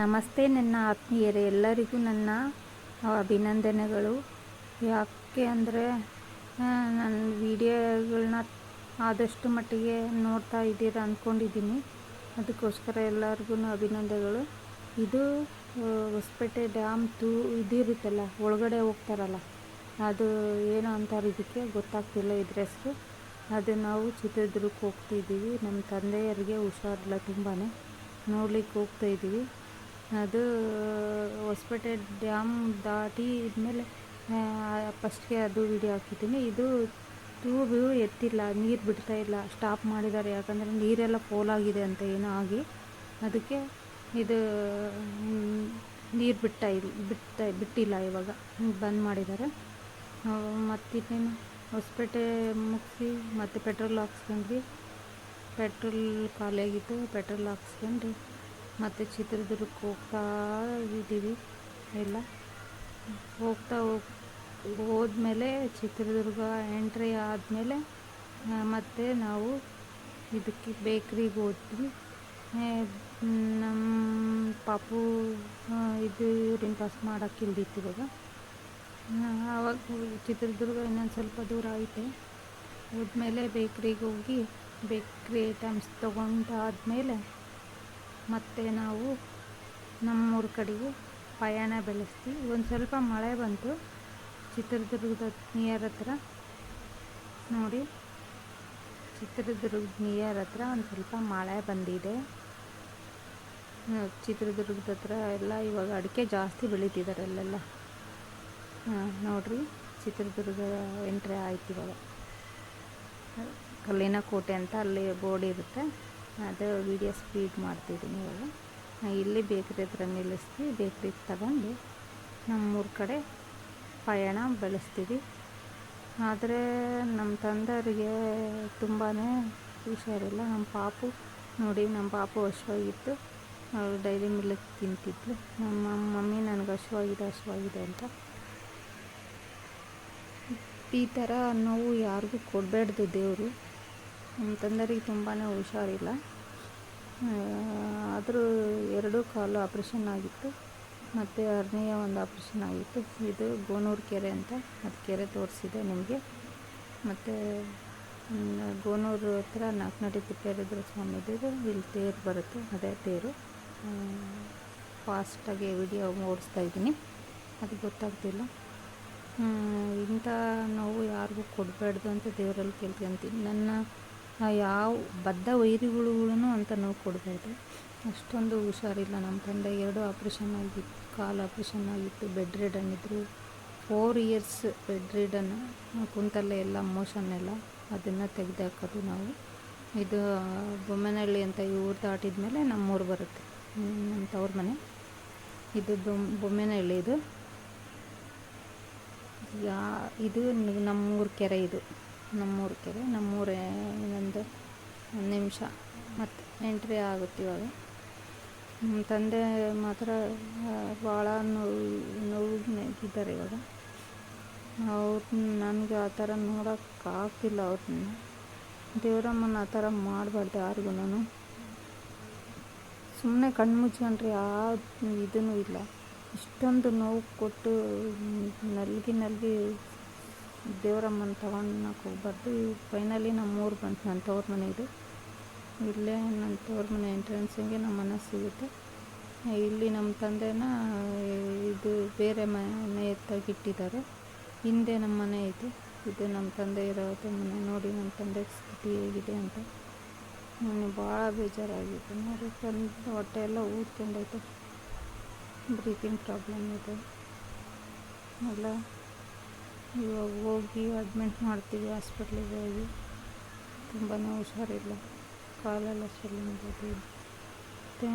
ನಮಸ್ತೆ ನನ್ನ ಆತ್ಮೀಯರೇ, ಎಲ್ಲರಿಗೂ ನನ್ನ ಅಭಿನಂದನೆಗಳು. ಯಾಕೆ ಅಂದರೆ ನನ್ನ ವಿಡಿಯೋಗಳನ್ನ ಆದಷ್ಟು ಮಟ್ಟಿಗೆ ನೋಡ್ತಾ ಇದ್ದೀರ ಅಂದ್ಕೊಂಡಿದ್ದೀನಿ ಅದಕ್ಕೋಸ್ಕರ ಎಲ್ಲರಿಗೂ ಅಭಿನಂದನೆಗಳು. ಇದು ಹೊಸಪೇಟೆ ಡ್ಯಾಮ್ ತೂ, ಇದಿರುತ್ತಲ್ಲ, ಒಳಗಡೆ ಹೋಗ್ತಾರಲ್ಲ, ಅದು ಏನು ಅಂತಾರೆ ಇದಕ್ಕೆ ಗೊತ್ತಾಗ್ತಿಲ್ಲ ಇದ್ರ ಹೆಸರು. ಅದು ನಾವು ಚಿತ್ರದುರ್ಗಕ್ಕೆ ಹೋಗ್ತಿದ್ದೀವಿ ನಮ್ಮ ತಂದೆಯರಿಗೆ ಹುಷಾರಿಲ್ಲ ತುಂಬಾ ನೋಡ್ಲಿಕ್ಕೆ ಹೋಗ್ತಾ ಇದ್ದೀವಿ. ಅದು ಹೊಸಪೇಟೆ ಡ್ಯಾಮ್ ದಾಟಿ ಇದ್ಮೇಲೆ ಫಸ್ಟ್ಗೆ ಅದು ವಿಡಿಯೋ ಹಾಕಿದ್ದೀನಿ. ಇದು ಟ್ಯೂಬು ಎತ್ತಿಲ್ಲ, ನೀರು ಬಿಡ್ತಾ ಇಲ್ಲ ಸ್ಟಾಪ್ ಮಾಡಿದ್ದಾರೆ. ಯಾಕಂದರೆ ನೀರೆಲ್ಲ ಪೋಲಾಗಿದೆ ಅಂತ ಏನೋ ಆಗಿ, ಅದಕ್ಕೆ ಇದು ನೀರು ಬಿಡ್ತಾ ಇಲ್ಲ ಬಿಡ್ತಾ, ಬಿಟ್ಟಿಲ್ಲ ಇವಾಗ. ಬಂದ್ ಮಾಡಿದ್ದಾರೆ. ಮತ್ತಿನ್ನೇನು, ಹೊಸಪೇಟೆ ಮುಗಿಸಿ, ಮತ್ತು ಪೆಟ್ರೋಲ್ ಹಾಕ್ಸ್ಕೊಂಡ್ವಿ. ಪೆಟ್ರೋಲ್ ಖಾಲಿಯಾಗಿತ್ತು ಪೆಟ್ರೋಲ್ ಹಾಕ್ಸ್ಕೊಂಡು ಮತ್ತು ಚಿತ್ರದುರ್ಗಕ್ಕೆ ಹೋಗ್ತಾ ಇದ್ದೀವಿ. ಎಲ್ಲ ಹೋಗ್ತಾ ಹೋಗ್, ಹೋದ್ಮೇಲೆ ಚಿತ್ರದುರ್ಗ ಎಂಟ್ರಿ ಆದಮೇಲೆ ಮತ್ತೆ ನಾವು ಇದಕ್ಕೆ ಬೇಕ್ರಿಗೆ ಹೋದ್ವಿ. ನಮ್ಮ ಪಾಪು ಇದು ಯೂರಿನ್ ಪಾಸ್ ಮಾಡೋಕ್ಕೆ ಇಲ್ದಿತ್ತು ಇವಾಗ. ಆವಾಗ ಚಿತ್ರದುರ್ಗ ಇನ್ನೊಂದು ಸ್ವಲ್ಪ ದೂರ ಐತೆ. ಹೋದ್ಮೇಲೆ ಬೇಕ್ರಿಗೆ ಹೋಗಿ ಬೇಕ್ರಿ ಐಟಮ್ಸ್ ತೊಗೊಂಡಾದ್ಮೇಲೆ ಮತ್ತೆ ನಾವು ನಮ್ಮೂರ ಕಡೆಗೆ ಪಯಣ ಬೆಳೆಸ್ತೀವಿ ಒಂದು ಸ್ವಲ್ಪ ಮಳೆ ಬಂತು, ಚಿತ್ರದುರ್ಗದ ನಿಯರ್ ಹತ್ರ ನೋಡಿ, ಚಿತ್ರದುರ್ಗದ ನಿಯರ್ ಹತ್ರ ಒಂದು ಸ್ವಲ್ಪ ಮಳೆ ಬಂದಿದೆ. ಚಿತ್ರದುರ್ಗದ ಹತ್ರ ಎಲ್ಲ ಇವಾಗ ಅಡಿಕೆ ಜಾಸ್ತಿ ಬೆಳೀತಿದ್ದಾರೆ ಅಲ್ಲೆಲ್ಲ. ಹಾಂ ನೋಡಿರಿ, ಚಿತ್ರದುರ್ಗ ಎಂಟ್ರಿ ಆಯ್ತು ಇವಾಗ. ಕಲ್ಲಿನ ಕೋಟೆ ಅಂತ ಅಲ್ಲಿ ಬೋರ್ಡ್ ಇರುತ್ತೆ. ಅದು ವಿಡಿಯೋ ಸ್ಪೀಡ್ ಮಾಡ್ತಿದ್ದೀನಿ ಇವಾಗ ಇಲ್ಲಿ ಬೇಕ್ರಿ ಹತ್ರ ನಿಲ್ಲಿಸ್ತೀವಿ. ಬೇಕ್ರಿ ತಗೊಂಡು ನಮ್ಮೂರ ಕಡೆ ಪಯಣ ಬೆಳೆಸ್ತೀವಿ. ಆದರೆ ನಮ್ಮ ತಂದೆಯವರಿಗೆ ತುಂಬಾ ಹುಷಾರಿಲ್ಲ. ನಮ್ಮ ಪಾಪು ನೋಡಿ ನಮ್ಮ ಪಾಪು ಹಶ್ವಾಗಿತ್ತು ಅವರು ಡೈರಿ ಮಿಲ್ಕ್ ತಿಂತಿದ್ಲು ನಮ್ಮ ಮಮ್ಮಿ ನನಗೆ ಹಶ್ವಾಗಿದೆ ಹಶ್ವಾಗಿದೆ ಅಂತ. ಈ ಥರ ನೋವು ಯಾರಿಗೂ ಕೊಡಬೇಡ್ದು ದೇವರು. ನಮ್ಮ ತಂದೆಯರಿಗೆ ತುಂಬಾ ಹುಷಾರಿಲ್ಲ. ಆದರೂ ಎರಡೂ ಕಾಲು ಆಪ್ರೇಷನ್ ಆಗಿತ್ತು. ಮತ್ತು ಹರ್ನಿಯ ಒಂದು ಆಪ್ರೇಷನ್ ಆಗಿತ್ತು. ಇದು ಗೋನೂರು ಕೆರೆ ಅಂತ ಅದು ಕೆರೆ ತೋರಿಸಿದೆ ನಿಮಗೆ. ಮತ್ತು ಗೋನೂರು ಹತ್ರ ನಾಲ್ಕನಡಿ ತಿಪ್ಪೇರುದ್ರ ಸ್ವಾಮಿದು ಇಲ್ಲಿ ತೇರು ಬರುತ್ತೆ, ಅದೇ ತೇರು. ಫಾಸ್ಟಾಗಿ ವಿಡಿಯೋ ಓಡಿಸ್ತಾ ಇದ್ದೀನಿ. ಅದು ಗೊತ್ತಾಗ್ತಿಲ್ಲ. ಇಂಥ ನೋವು ಯಾರಿಗೂ ಕೊಡಬಾರ್ದು ಅಂತ ದೇವರಲ್ಲಿ ಕೇಳ್ಕೊಂತೀನಿ ನನ್ನ ಯಾವ ಬದ್ಧ ವೈರಿಗಳಿಗೂ ಅಂತ ನೋವು ಕೊಡಬಾರ್ದು ಅಷ್ಟೊಂದು ಹುಷಾರಿಲ್ಲ. ನಮ್ಮ ತಂದೆ ಎರಡು ಆಪ್ರೇಷನ್ ಆಗಿತ್ತು. ಕಾಲು ಆಪ್ರೇಷನ್ ಆಗಿತ್ತು. ಬೆಡ್ ರಿಡನ್ ಇದ್ದರು ಫೋರ್ ಇಯರ್ಸ್ ಬೆಡ್ ರಿಡನ್ ಕುಂತಲ್ಲೇ ಎಲ್ಲ ಮೋಷನ್ ಎಲ್ಲ ಅದನ್ನು ತೆಗೆದಾಕೋದು ನಾವು. ಇದು ಬೊಮ್ಮನಹಳ್ಳಿ ಅಂತ ಈ ಊರು ದಾಟಿದ ಮೇಲೆ ನಮ್ಮೂರು ಬರುತ್ತೆ. ನಮ್ಮ ತವ್ರ ಮನೆ. ಇದು ಬೊಮ್ ಬೊಮ್ಮೆನಹಳ್ಳಿ ಇದು. ಯಾ, ಇದು ನಮ್ಮೂರ ಕೆರೆ ಇದು. ನಮ್ಮೂರ ಕೆರೆ, ನಮ್ಮೂರೇ ಇನ್ನೊಂದು ಒಂದು ನಿಮಿಷ ಮತ್ತು ಎಂಟ್ರಿ ಆಗುತ್ತೆ ಇವಾಗ. ನಮ್ಮ ತಂದೆ ಮಾತ್ರ ಭಾಳ ನೋವು ಇದ್ದಾರೆ ಇವಾಗ. ಅವ್ರನ್ನ ನನಗೆ ಆ ಥರ ನೋಡೋಕ್ಕಾಗ್ತಿಲ್ಲ ಅವ್ರನ್ನ. ದೇವರಮ್ಮನ ಆ ಥರ ಮಾಡಬಾರ್ದು ಯಾರಿಗೂ ಸುಮ್ಮನೆ ಕಣ್ಣು ಮುಚ್ಕೊಂಡ್ರೆ ಯಾವ ಇದೂ ಇಲ್ಲ. ಇಷ್ಟೊಂದು ನೋವು ಕೊಟ್ಟು ನಲ್ಗಿ ನಲ್ಗಿ ದೇವರಮ್ಮನ ತಗೊಂಡಕ್ಕೆ ಹೋಗ್ಬಾರ್ದು ಫೈನಲಿ ನಮ್ಮ ಊರು ಬಂತು, ನನ್ನ ತವ್ರ ಮನೆಗೆ. ಇಲ್ಲೇ ನನ್ನ ತವ್ರ ಮನೆ ಎಂಟ್ರೆನ್ಸಿಗೆ ನಮ್ಮ ಮನೆ ಸಿಗುತ್ತೆ. ಇಲ್ಲಿ ನಮ್ಮ ತಂದೆನ, ಇದು ಬೇರೆ ಮನೆ ತೆಗಿಟ್ಟಿದ್ದಾರೆ ಹಿಂದೆ ನಮ್ಮ ಮನೆ ಇದೆ. ಇದು ನಮ್ಮ ತಂದೆ ಇರೋದು ಮನೆ. ನೋಡಿ ನಮ್ಮ ತಂದೆ ಸ್ಥಿತಿ ಹೇಗಿದೆ ಅಂತ. ನನಗೆ ಭಾಳ ಬೇಜಾರಾಗಿದೆ. ನೋಡಿ ತಂದು ಹೊಟ್ಟೆ ಎಲ್ಲ ಊದ್ಕೊಂಡೈತೆ. ಬ್ರೀತಿಂಗ್ ಪ್ರಾಬ್ಲಮ್ ಇದೆ. ಎಲ್ಲ ಇವಾಗ ಹೋಗಿ ಅಡ್ಮಿಂಟ್ ಮಾಡ್ತೀವಿ ಹಾಸ್ಪಿಟ್ಲಿಗೆ ಹೋಗಿ. ತುಂಬಾ ಹುಷಾರಿಲ್ಲ. ಕಾಲೆಲ್ಲ ಸ್ವೆಲ್ಲಿಂಗ್